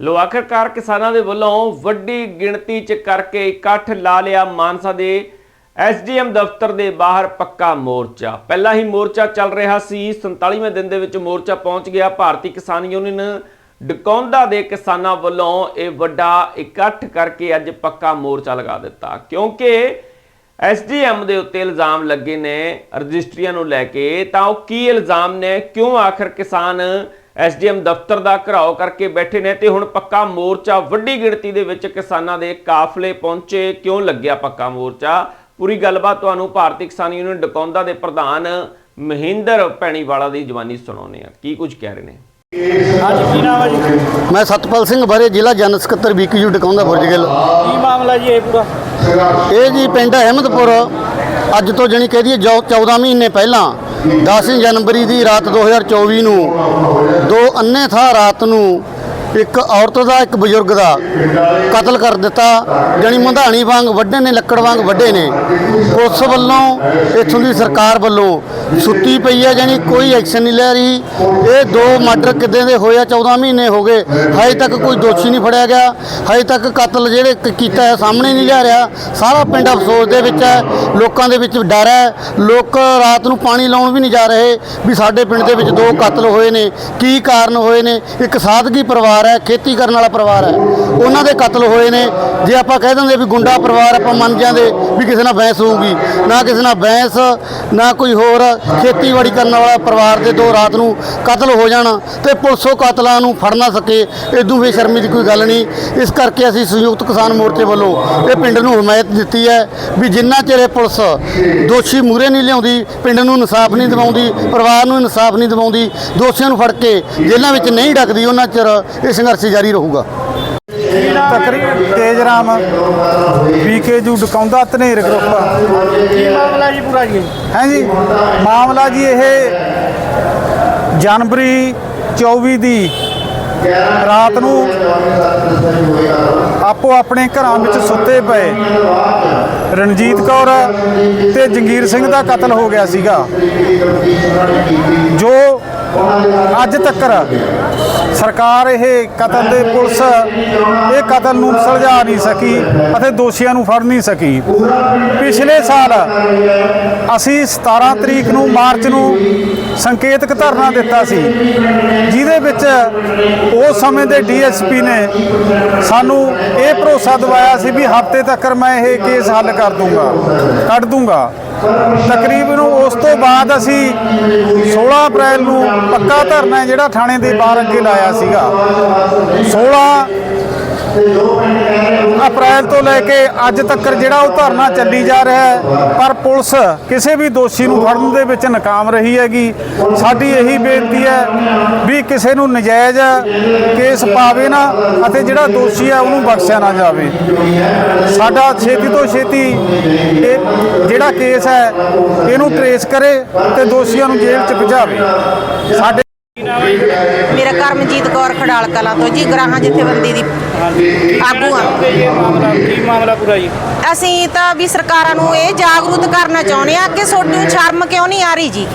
ਲੋ, ਆਖਰਕਾਰ ਕਿਸਾਨਾਂ ਦੇ ਵੱਲੋਂ ਵੱਡੀ ਗਿਣਤੀ 'ਚ ਕਰਕੇ ਇਕੱਠ ਲਾ ਲਿਆ ਮਾਨਸਾ ਦੇ ਐਸਡੀਐਮ ਦਫ਼ਤਰ ਦੇ ਬਾਹਰ ਪੱਕਾ ਮੋਰਚਾ। ਪਹਿਲਾਂ ਹੀ ਮੋਰਚਾ ਚੱਲ ਰਿਹਾ ਸੀ। 47ਵੇਂ ਦਿਨ ਦੇ ਵਿੱਚ ਮੋਰਚਾ ਪਹੁੰਚ ਗਿਆ। ਭਾਰਤੀ ਕਿਸਾਨ ਯੂਨੀਅਨ ਡਕੌਂਦਾ ਦੇ ਕਿਸਾਨਾਂ ਵੱਲੋਂ ਇਹ ਵੱਡਾ ਇਕੱਠ ਕਰਕੇ ਅੱਜ ਪੱਕਾ ਮੋਰਚਾ ਲਗਾ ਦਿੱਤਾ। ਕਿਉਂਕਿ ਐਸਡੀਐਮ ਦੇ ਉੱਤੇ ਇਲਜ਼ਾਮ ਲੱਗੇ ਨੇ ਰਜਿਸਟਰੀਆਂ ਨੂੰ ਲੈ ਕੇ। ਤਾਂ ਉਹ ਕੀ ਇਲਜ਼ਾਮ ਨੇ? ਕਿਉਂ ਆਖਰ ਕਿਸਾਨ ਐਸਡੀਐਮ ਦਫ਼ਤਰ ਦਾ ਘਰਾਓ ਕਰਕੇ ਬੈਠੇ ਨੇ ਤੇ ਹੁਣ ਪੱਕਾ ਮੋਰਚਾ ਵੱਡੀ ਗਿਣਤੀ ਦੇ ਵਿੱਚ ਕਿਸਾਨਾਂ ਦੇ ਕਾਫਲੇ ਪਹੁੰਚੇ। ਕਿਉਂ ਲੱਗਿਆ ਪੱਕਾ ਮੋਰਚਾ? ਪੂਰੀ ਗੱਲਬਾਤ ਤੁਹਾਨੂੰ ਭਾਰਤੀ ਕਿਸਾਨ ਯੂਨੀਅਨ ਡਕੌਂਦਾ ਦੇ ਪ੍ਰਧਾਨ ਮਹਿੰਦਰ ਭੈਣੀਵਾਲਾ ਦੀ ਜਵਾਨੀ ਸੁਣਾਉਂਦੇ ਆ ਕੀ ਕੁਝ ਕਹਿ ਰਹੇ ਨੇ? ਹਾਂਜੀ ਕੀ ਨਾਮ ਹੈ ਜੀ? ਮੈਂ ਸਤਪਾਲ ਸਿੰਘ ਬਾਰੇ ਜ਼ਿਲ੍ਹਾ ਜਨ ਸਕੱਤਰ ਬੀਕਯੂ ਡਕਾਉਂਦਾ ਬੁਰਜਗਿੱਲ ਕੀ ਮਾਮਲਾ ਜੀ ਇਹ ਪੂਰਾ? ਇਹ ਜੀ ਪਿੰਡ ਅਹਿਮਦਪੁਰ ਅੱਜ ਤੋਂ ਜਣੀ ਕਹਿ ਦਈਏ ਜੋ 14 ਮਹੀਨੇ ਪਹਿਲਾਂ 10 ਜਨਵਰੀ ਦੀ ਰਾਤ 2024 ਨੂੰ, ਦੋ ਅੰਨੇ ਥਾਂ ਰਾਤ ਨੂੰ ਇੱਕ ਔਰਤ ਦਾ, ਇੱਕ ਬਜ਼ੁਰਗ ਦਾ ਕਤਲ ਕਰ ਦਿੱਤਾ। ਜਣੀ ਮੰਧਾਣੀ ਵਾਂਗ ਵੱਡੇ ਨੇ, ਲੱਕੜ ਵਾਂਗ ਵੱਡੇ ਨੇ। ਉਸ ਵੱਲੋਂ, ਇੱਥੋਂ ਦੀ ਸਰਕਾਰ ਵੱਲੋਂ ਸੁੱਤੀ ਪਈ ਹੈ ਜਾਨੀ ਕੋਈ ਐਕਸ਼ਨ ਨਹੀਂ ਲੈ ਰਹੀ। ਇਹ ਦੋ ਮਰਡਰ ਕਿੱਦਾਂ ਦੇ ਹੋਇਆ 14 ਮਹੀਨੇ ਹੋ ਗਏ। ਹਜੇ ਤੱਕ ਕੋਈ ਦੋਸ਼ੀ ਨਹੀਂ ਫੜਿਆ ਗਿਆ। ਹਜੇ ਤੱਕ ਕਤਲ ਜਿਹੜੇ ਕ- ਕੀਤਾ ਹੈ, ਸਾਹਮਣੇ ਨਹੀਂ ਲਿਆ ਰਿਹਾ। ਸਾਰਾ ਪਿੰਡ ਅਫਸੋਸ ਦੇ ਵਿੱਚ ਹੈ। ਲੋਕਾਂ ਦੇ ਵਿੱਚ ਡਰ ਹੈ। ਲੋਕ ਰਾਤ ਨੂੰ ਪਾਣੀ ਲਾਉਣ ਵੀ ਨਹੀਂ ਜਾ ਰਹੇ ਵੀ ਸਾਡੇ ਪਿੰਡ ਦੇ ਵਿੱਚ ਦੋ ਕਤਲ ਹੋਏ ਨੇ। ਕੀ ਕਾਰਨ ਹੋਏ ਨੇ? ਇੱਕ ਸਾਦਗੀ ਪਰਿਵਾਰ ਹੈ, ਖੇਤੀ ਕਰਨ ਵਾਲਾ ਪਰਿਵਾਰ ਹੈ। ਉਹਨਾਂ ਦੇ ਕਤਲ ਹੋਏ ਨੇ। ਜੇ ਆਪਾਂ ਕਹਿ ਦਿੰਦੇ ਵੀ ਗੁੰਡਾ ਪਰਿਵਾਰ ਆਪਾਂ ਮੰਨ ਜਾਂਦੇ ਵੀ ਕਿਸੇ ਨਾਲ ਬੈਂਸ ਹੋਊਗੀ। ਨਾ ਕਿਸੇ ਨਾਲ ਬੈਂਸ ਨਾ ਕੋਈ ਹੋਰ ਖੇਤੀਬਾੜੀ ਕਰਨ ਵਾਲਾ ਪਰਿਵਾਰ ਦੇ ਦੋ ਰਾਤ ਨੂੰ ਕਤਲ ਹੋ ਜਾਣ ਤੇ ਪੁਲਿਸੋਂ ਕਤਲਾਂ ਨੂੰ ਫੜ ਨਾ ਸਕੇ ਇਦੋਂ ਬੇਸ਼ਰਮੀ ਦੀ ਕੋਈ ਗੱਲ ਨਹੀਂ। ਇਸ ਕਰਕੇ ਅਸੀਂ ਸੰਯੁਕਤ ਕਿਸਾਨ ਮੋਰਚੇ ਵੱਲੋਂ ਇਹ ਪਿੰਡ ਨੂੰ ਹਮਾਇਤ ਦਿੱਤੀ ਹੈ ਵੀ ਜਿੰਨਾ ਚਿਰ ਇਹ ਪੁਲਿਸ ਦੋਸ਼ੀ ਮੂਰੇ ਨਹੀਂ ਲਿਆਉਂਦੀ, ਪਿੰਡ ਨੂੰ ਇਨਸਾਫ ਨਹੀਂ ਦਿਵਾਉਂਦੀ, ਪਰਿਵਾਰ ਨੂੰ ਇਨਸਾਫ ਨਹੀਂ ਦਿਵਾਉਂਦੀ, ਦੋਸ਼ੀਆਂ ਨੂੰ ਫੜ ਕੇ ਜੇਲ੍ਹਾਂ ਵਿੱਚ ਨਹੀਂ ਡੱਕਦੀ, ਉਹਨਾਂ ਚਿਰ ਇਹ ਸੰਘਰਸ਼ ਜਾਰੀ ਰਹੂਗਾ। ਤਕਰੀਬ ਤੇਜਰਾਮ ਵੀਕੇਜੂ ਡਕਾਉਂਦਾ ਧਨੇਰ ਗਰੁੱਪ ਕੀ ਮਾਮਲਾ ਜੀ ਪੂਰਾ ਜੀ? ਹੈ ਜੀ? ਮਾਮਲਾ ਜੀ ਇਹ ਜਨਵਰੀ 24 ਦੀ ਰਾਤ ਨੂੰ ਆਪੋ ਆਪਣੇ ਘਰਾਂ ਵਿੱਚ ਸੁੱਤੇ ਪਏ ਰਣਜੀਤ ਕੌਰ ਤੇ ਜੰਗੀਰ ਸਿੰਘ ਦਾ ਕਤਲ ਹੋ ਗਿਆ ਸੀਗਾ। ਜੋ ਅੱਜ ਤੱਕ ਸਰਕਾਰ ਇਹ ਕਤਲ ਦੇ ਪੁਲਿਸ, ਇਹ ਕਤਲ ਨੂੰ ਸੁਲਝਾ ਨਹੀਂ ਸਕੀ ਅਤੇ ਦੋਸ਼ੀਆਂ ਨੂੰ ਫੜ ਨਹੀਂ ਸਕੀ। ਪਿਛਲੇ ਸਾਲ ਅਸੀਂ 17 ਤਰੀਕ ਨੂੰ ਮਾਰਚ ਨੂੰ ਸੰਕੇਤਕ ਧਰਨਾ ਦਿੱਤਾ ਸੀ, ਜਿਹਦੇ ਵਿੱਚ ਉਸ ਸਮੇਂ ਦੇ ਡੀਐਸਪੀ ਨੇ ਸਾਨੂੰ ਇਹ ਭਰੋਸਾ ਦਿਵਾਇਆ ਸੀ ਵੀ ਹਫ਼ਤੇ ਤੱਕ ਮੈਂ ਇਹ ਕੇਸ ਹੱਲ ਕਰ ਦੂੰਗਾ, ਕੱਢ ਦੂੰਗਾ। ਤਕਰੀਬਨ ਉਸ ਤੋਂ ਬਾਅਦ ਅਸੀਂ 16 ਅਪ੍ਰੈਲ ਨੂੰ ਪੱਕਾ ਧਰਨਾ ਹੈ ਜਿਹੜਾ ਥਾਣੇ ਦੇ ਬਾਹਰ ਅੱਗੇ ਲਾਇਆ ਸੀਗਾ। 16 ਅਪ੍ਰੈਲ ਤੋਂ ਲੈ ਕੇ ਅੱਜ ਤੱਕ ਜਿਹੜਾ ਉਹ ਧਰਨਾ ਚੱਲੀ ਜਾ ਰਿਹਾ ਹੈ, ਪਰ ਪੁਲਿਸ ਕਿਸੇ ਵੀ ਦੋਸ਼ੀ ਨੂੰ ਫੜਨ ਦੇ ਵਿੱਚ ਨਾਕਾਮ ਰਹੀ ਹੈਗੀ। ਸਾਡੀ ਇਹੀ ਬੇਨਤੀ ਹੈ ਵੀ ਕਿਸੇ ਨੂੰ ਨਜਾਇਜ਼ ਕੇਸ ਪਾਵੇ ਨਾ ਅਤੇ ਜਿਹੜਾ ਦੋਸ਼ੀ ਹੈ ਉਹਨੂੰ ਬਖਸ਼ਿਆ ਨਾ ਜਾਵੇ। ਸਾਡਾ ਛੇਤੀ ਤੋਂ ਛੇਤੀ ਇਹ ਜਿਹੜਾ ਕੇਸ ਹੈ, ਇਹਨੂੰ ਟਰੇਸ ਕਰੇ ਤੇ ਦੋਸ਼ੀਆਂ ਨੂੰ ਜੇਲ੍ਹ 'ਚ ਭਜਾਵੇ। ਸਾਡੇ ਮੇਰਾ ਕਰਮਜੀਤ ਕੌਰ ਖਡਾਲ ਕਲਾਂ ਤੋਂ ਜੀ ਗਰਾਹਾਂ ਜਥੇਬੰਦੀ ਦੀ ਆਗੂ ਆ ਇਹ ਮਾਮਲਾ ਕੀ ਮਾਮਲਾ ਪੂਰਾ ਜੀ? ਅਸੀਂ ਤਾਂ ਵੀ ਸਰਕਾਰਾਂ ਨੂੰ ਇਹ ਜਾਗਰੂਕ ਕਰਨਾ ਚਾਹੁੰਦੇ ਆ ਕਿ ਤੁਹਾਨੂੰ ਸ਼ਰਮ ਕਿਉਂ ਨਹੀਂ ਆ ਰਹੀ ਜੀ?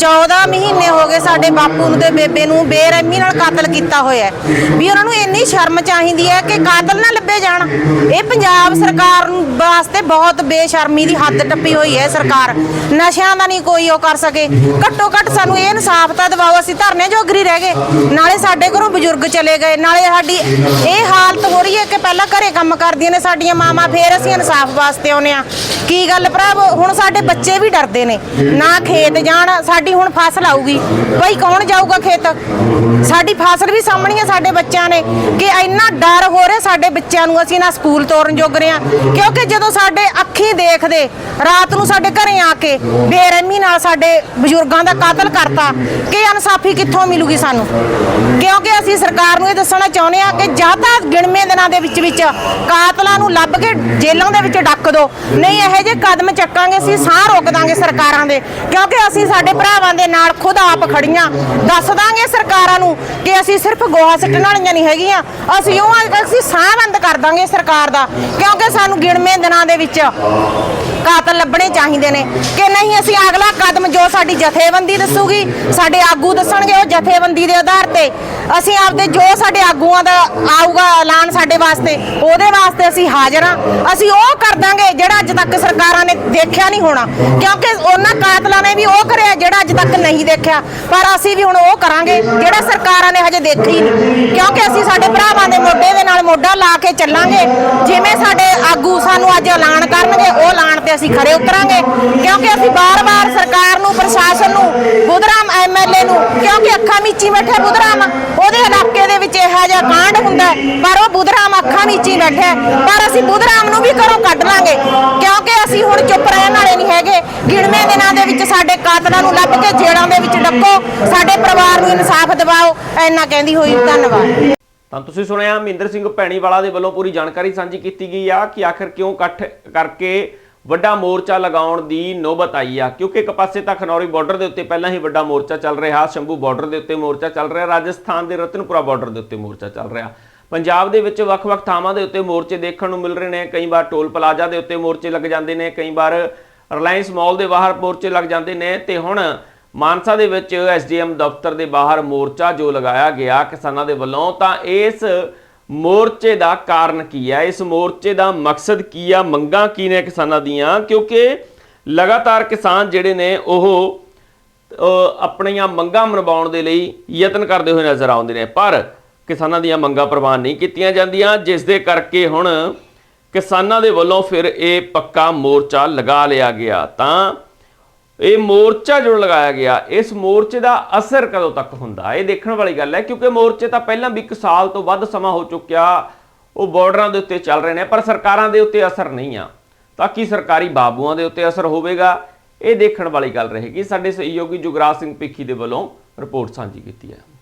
14 ਮਹੀਨੇ ਹੋ ਗਏ ਸਾਡੇ ਬਾਪੂ ਨੂੰ ਤੇ ਬੇਬੇ ਨੂੰ ਬੇਰਹਿਮੀ ਨਾਲ ਕਾਤਲ ਕੀਤਾ ਹੋਇਆ ਹੈ। ਵੀ ਉਹਨਾਂ ਨੂੰ ਇੰਨੀ ਸ਼ਰਮ ਚਾਹੀਦੀ ਹੈ ਕਿ ਕਾਤਲ ਨਾ ਲੱਭੇ ਜਾਣ। ਇਹ ਪੰਜਾਬ ਸਰਕਾਰ ਨੂੰ ਵਾਸਤੇ ਬਹੁਤ ਬੇਸ਼ਰਮੀ ਦੀ ਹੱਦ ਟੱਪੀ ਹੋਈ ਹੈ ਸਰਕਾਰ। ਨਸ਼ਿਆਂ ਦਾ ਨਹੀਂ ਕੋਈ ਉਹ ਕਰ ਸਕੇ। ਘੱਟੋ ਘੱਟ ਸਾਨੂੰ ਇਹ ਇਨਸਾਫ ਤਾਂ ਦਿਵਾਓ, ਅਸੀਂ ਧਰਨੇ ਜੋਗਰੀ ਰਹਿ ਗਏ। ਨਾਲੇ ਸਾਡੇ ਘਰੋਂ ਬਜ਼ੁਰਗ ਚਲੇ ਗਏ। ਨਾਲੇ ਸਾਡੀ ਇਹ ਹਾਲਤ ਹੋ ਰਹੀ ਹੈ ਕਿ ਪਹਿਲਾਂ ਘਰੇ ਕੰਮ ਕਰਦੀਆਂ ਨੇ ਸਾਡੀਆਂ ਮਾਵਾਂ, ਫੇਰ ਅਸੀਂ ਇਨਸਾਫ ਵਾਸਤੇ ਆਉਨੇ ਆ ਕੀ ਗੱਲ ਭਰਾਵੋ ਹੁਣ ਸਾਡੇ ਬੱਚੇ ਵੀ ਡਰਦੇ ਨੇ। ਨਾ ਖੇਤ ਜਾਣ, ਸਾਡੀ ਹੁਣ ਫਸਲ ਆਊਗੀ। ਬਈ ਕੌਣ ਜਾਊਗਾ ਖੇਤ? ਸਾਡੀ ਫਸਲ ਵੀ ਸਾਹਮਣੀ ਆ ਸਾਡੇ ਬੱਚਿਆਂ ਨੇ। ਕਿ ਇੰਨਾ ਡਰ ਹੋ ਰਿਹਾ ਸਾਡੇ ਬੱਚਿਆਂ ਨੂੰ, ਅਸੀਂ ਨਾ ਸਕੂਲ ਤੋਰਨ ਜੋਗ ਰਹੇ ਆ ਕਿਉਂਕਿ ਜਦੋਂ ਸਾਡੇ ਅੱਖੀਂ ਦੇਖਦੇ, ਰਾਤ ਨੂੰ ਸਾਡੇ ਘਰੇ ਆ ਕੇ ਬੇਰਹਿਮੀ ਨਾਲ ਸਾਡੇ ਬਜ਼ੁਰਗਾਂ ਦਾ ਕਾਤਲ ਕਰਤਾ, ਕਿ ਇਨਸਾਫੀ ਕਿੱਥੋਂ ਮਿਲੂਗੀ ਸਾਨੂੰ? ਕਿਉਂਕਿ ਅਸੀਂ ਸਰਕਾਰ ਨੂੰ ਇਹ ਦੱਸਣਾ ਚਾਹੁੰਦੇ ਆ ਕਿ ਜਾਂ ਤਾਂ ਗਿਣਵੇਂ ਦਿਨਾਂ ਦੇ ਵਿੱਚ ਵਿੱਚ ਕਾਤਲਾਂ ਨੂੰ ਲੱਭ ਕੇ ਜੇਲ੍ਹਾਂ ਦੇ ਵਿੱਚ ਡੱਕ ਦਿਓ ਨਹੀਂ, ਇਹੋ ਜਿਹੇ ਕਦਮ ਚੱਕਾਂਗੇ, ਅਸੀਂ ਸਾਹ ਰੋਕ ਦਾਂਗੇ ਸਰਕਾਰਾਂ ਦੇ। ਕਿਉਂਕਿ ਅਸੀਂ ਸਾਡੇ ਭਰਾਵਾਂ ਦੇ ਨਾਲ ਖੁਦ ਆਪ ਖੜੀਆਂ। ਦੱਸ ਦਾਂਗੇ ਸਰਕਾਰਾਂ ਨੂੰ ਕਿ ਅਸੀਂ ਸਿਰਫ ਗੋਹਾ ਸਿੱਟਣ ਵਾਲੀਆਂ ਨਹੀਂ ਹੈਗੀਆਂ। ਅਸੀਂ ਉਹ ਅਸੀਂ ਸਾਹ ਬੰਦ ਕਰ ਦਾਂਗੇ ਸਰਕਾਰ ਦਾ, ਕਿਉਂਕਿ ਸਾਨੂੰ ਗਿਣਵੇਂ ਦਿਨਾਂ ਦੇ ਵਿੱਚ ਕਾਤਲ ਲੱਭਣੇ ਚਾਹੀਦੇ ਨੇ। ਕਿ ਨਹੀਂ ਅਸੀਂ ਅਗਲਾ ਕਦਮ ਜੋ ਸਾਡੀ ਜਥੇਬੰਦੀ ਦੱਸੂਗੀ, ਸਾਡੇ ਆਗੂ ਦੱਸਣਗੇ ਉਹ ਜਥੇਬੰਦੀ ਦੇ ਆਧਾਰ ਤੇ। ਅਸੀਂ ਆਪਦੇ ਜੋ ਸਾਡੇ ਆਗੂਆਂ ਦਾ ਆਊਗਾ ਐਲਾਨ ਸਾਡੇ ਵਾਸਤੇ, ਉਹਦੇ ਵਾਸਤੇ ਅਸੀਂ ਹਾਜ਼ਰ ਹਾਂ। ਅਸੀਂ ਉਹ ਕਰ ਦਾਂਗੇ ਜਿਹੜਾ ਅੱਜ ਤੱਕ ਸਰਕਾਰਾਂ ਨੇ ਦੇਖਿਆ ਨਹੀਂ ਹੋਣਾ। ਕਿਉਂਕਿ ਉਹਨਾਂ ਕਾਤਲਾਂ ਨੇ ਵੀ ਉਹ ਕਰਿਆ, ਜਿਹੜਾ ਅੱਜ ਤੱਕ ਨਹੀਂ ਦੇਖਿਆ। ਪਰ ਅਸੀਂ ਵੀ ਹੁਣ ਉਹ ਕਰਾਂਗੇ, ਜਿਹੜਾ ਸਰਕਾਰਾਂ ਨੇ ਹਜੇ ਦੇਖੀ ਨਹੀਂ। ਕਿਉਂਕਿ ਅਸੀਂ ਸਾਡੇ ਭਰਾਵਾਂ ਦੇ ਮੋਢੇ ਦੇ ਨਾਲ ਮੋਢਾ ਲਾ ਕੇ ਚੱਲਾਂਗੇ। ਜਿਵੇਂ ਸਾਡੇ ਆਗੂ ਸਾਨੂੰ ਅੱਜ ਐਲਾਨ ਕਰਨਗੇ, ਉਹ ਐਲਾਨ ਤੇ ਅਸੀਂ ਖਰੇ ਉਤਰਾਂਗੇ। ਕਿਉਂਕਿ ਅਸੀਂ ਬਾਰ-ਬਾਰ ਸਰਕਾਰ ਨੂੰ, ਪ੍ਰਸ਼ਾਸਨ ਨੂੰ, ਬੁੱਧਰਾਮ ਐਮਐਲਏ ਨੂੰ, ਕਿਉਂਕਿ ਅੱਖਾਂ ਮੀਚੀ ਬੈਠੇ ਬੁੱਧਰਾਮ, ਉਹਦੇ ਇਲਾਕੇ ਦੇ ਵਿੱਚ ਇਹੋ ਜਿਹਾ ਕਾਂਡ ਹੁੰਦਾ ਪਰ ਉਹ ਬੁੱਧਰਾਮ ਅੱਖਾਂ ਮੀਚੀ ਬੈਠਾ ਪਰ ਅਸੀਂ ਬੁੱਧਰਾਮ ਨੂੰ ਵੀ ਘਰੋਂ ਕੱਢ ਲਾਂਗੇ, ਕਿਉਂਕਿ ਅਸੀਂ ਹੁਣ ਚੁੱਪ ਰਹਿਣ ਵਾਲੇ ਨਹੀਂ ਹੈਗੇ। ਗਿਣਵੇਂ ਦਿਨਾਂ ਦੇ ਵਿੱਚ ਸਾਡੇ ਕਾਤਲਾਂ ਨੂੰ ਲੱਭ ਕੇ ਜੇਲ੍ਹਾਂ ਦੇ ਵਿੱਚ ਡੱਕੋ ਸਾਡੇ ਪਰਿਵਾਰ ਨੂੰ ਇਨਸਾਫ ਦਿਵਾਓ, ਇੰਨਾ ਕਹਿੰਦੀ ਹੋਈ ਧੰਨਵਾਦ। ਤਾਂ ਤੁਸੀਂ ਸੁਣਿਆ, ਮਹਿੰਦਰ ਸਿੰਘ ਭੈਣੀਵਾਲਾ ਦੇ ਵੱਲੋਂ ਪੂਰੀ ਜਾਣਕਾਰੀ ਸਾਂਝੀ ਕੀਤੀ ਗਈ ਆ ਕਿ ਆਖਰ ਕਿਉਂ ਇਕੱਠ ਕਰਕੇ ਵੱਡਾ ਮੋਰਚਾ ਲਗਾਉਣ ਦੀ ਨੌਬਤ ਆਈ ਆ, ਕਿਉਂਕਿ ਇੱਕ ਪਾਸੇ ਤਾਂ ਖਨੌਰੀ ਬਾਰਡਰ ਦੇ ਉੱਤੇ ਪਹਿਲਾਂ ਹੀ ਵੱਡਾ ਮੋਰਚਾ ਚੱਲ ਰਿਹਾ, ਸ਼ੰਭੂ ਬਾਰਡਰ ਦੇ ਉੱਤੇ ਮੋਰਚਾ ਚੱਲ ਰਿਹਾ, ਰਾਜਸਥਾਨ ਦੇ ਰਤਨਪੁਰਾ ਬਾਰਡਰ ਦੇ ਉੱਤੇ ਮੋਰਚਾ ਚੱਲ ਰਿਹਾ। ਪੰਜਾਬ ਦੇ ਵਿੱਚ ਵੱਖ-ਵੱਖ ਥਾਵਾਂ ਦੇ ਉੱਤੇ ਮੋਰਚੇ ਦੇਖਣ ਨੂੰ ਮਿਲ ਰਹੇ ਨੇ, ਕਈ ਵਾਰ ਟੋਲ ਪਲਾਜ਼ਾ ਦੇ ਉੱਤੇ ਮੋਰਚੇ ਲੱਗ ਜਾਂਦੇ ਨੇ, ਕਈ ਵਾਰ ਰਿਲਾਇੰਸ ਮਾਲ ਦੇ ਬਾਹਰ ਮੋਰਚੇ ਲੱਗ ਜਾਂਦੇ ਨੇ ਤੇ ਹੁਣ ਮਾਨਸਾ ਦੇ ਵਿੱਚ ਐਸਡੀਐਮ ਦਫ਼ਤਰ ਦੇ ਬਾਹਰ ਮੋਰਚਾ ਜੋ ਲਗਾਇਆ ਗਿਆ ਕਿਸਾਨਾਂ ਦੇ ਵੱਲੋਂ ਤਾਂ ਇਸ ਮੋਰਚੇ ਦਾ ਕਾਰਨ ਕੀ ਹੈ ਇਸ ਮੋਰਚੇ ਦਾ ਮਕਸਦ ਕੀ ਆ? ਮੰਗਾਂ ਕੀ ਨੇ ਕਿਸਾਨਾਂ ਦੀਆਂ? ਕਿਉਂਕਿ ਲਗਾਤਾਰ ਕਿਸਾਨ ਜਿਹੜੇ ਨੇ, ਉਹ ਆਪਣੀਆਂ ਮੰਗਾਂ ਮਨਵਾਉਣ ਦੇ ਲਈ ਯਤਨ ਕਰਦੇ ਹੋਏ ਨਜ਼ਰ ਆਉਂਦੇ ਨੇ। ਪਰ ਕਿਸਾਨਾਂ ਦੀਆਂ ਮੰਗਾਂ ਪ੍ਰਵਾਨ ਨਹੀਂ ਕੀਤੀਆਂ ਜਾਂਦੀਆਂ, ਜਿਸ ਦੇ ਕਰਕੇ ਹੁਣ ਕਿਸਾਨਾਂ ਦੇ ਵੱਲੋਂ ਫਿਰ ਇਹ ਪੱਕਾ ਮੋਰਚਾ ਲਗਾ ਲਿਆ ਗਿਆ। ਤਾਂ ਇਹ ਮੋਰਚਾ ਜੋ ਲਗਾਇਆ ਗਿਆ, ਇਸ ਮੋਰਚੇ ਦਾ ਅਸਰ ਕਦੋਂ ਤੱਕ ਹੁੰਦਾ? ਇਹ ਦੇਖਣ ਵਾਲੀ ਗੱਲ ਹੈ, ਕਿਉਂਕਿ ਮੋਰਚੇ ਤਾਂ ਪਹਿਲਾਂ ਵੀ ਇੱਕ ਸਾਲ ਤੋਂ ਵੱਧ ਸਮਾਂ ਹੋ ਚੁੱਕਿਆ, ਉਹ ਬਾਰਡਰਾਂ ਦੇ ਉੱਤੇ ਚੱਲ ਰਹੇ ਨੇ, ਪਰ ਸਰਕਾਰਾਂ ਦੇ ਉੱਤੇ ਅਸਰ ਨਹੀਂ ਆ। ਤਾਂ ਕੀ ਸਰਕਾਰੀ ਬਾਬੂਆਂ ਦੇ ਉੱਤੇ ਅਸਰ ਹੋਵੇਗਾ। ਇਹ ਦੇਖਣ ਵਾਲੀ ਗੱਲ ਰਹੇਗੀ। ਸਾਡੇ ਸਹਿਯੋਗੀ ਜੁਗਰਾਜ ਸਿੰਘ ਭਿੱਖੀ ਦੇ ਵੱਲੋਂ ਰਿਪੋਰਟ ਸਾਂਝੀ ਕੀਤੀ ਹੈ।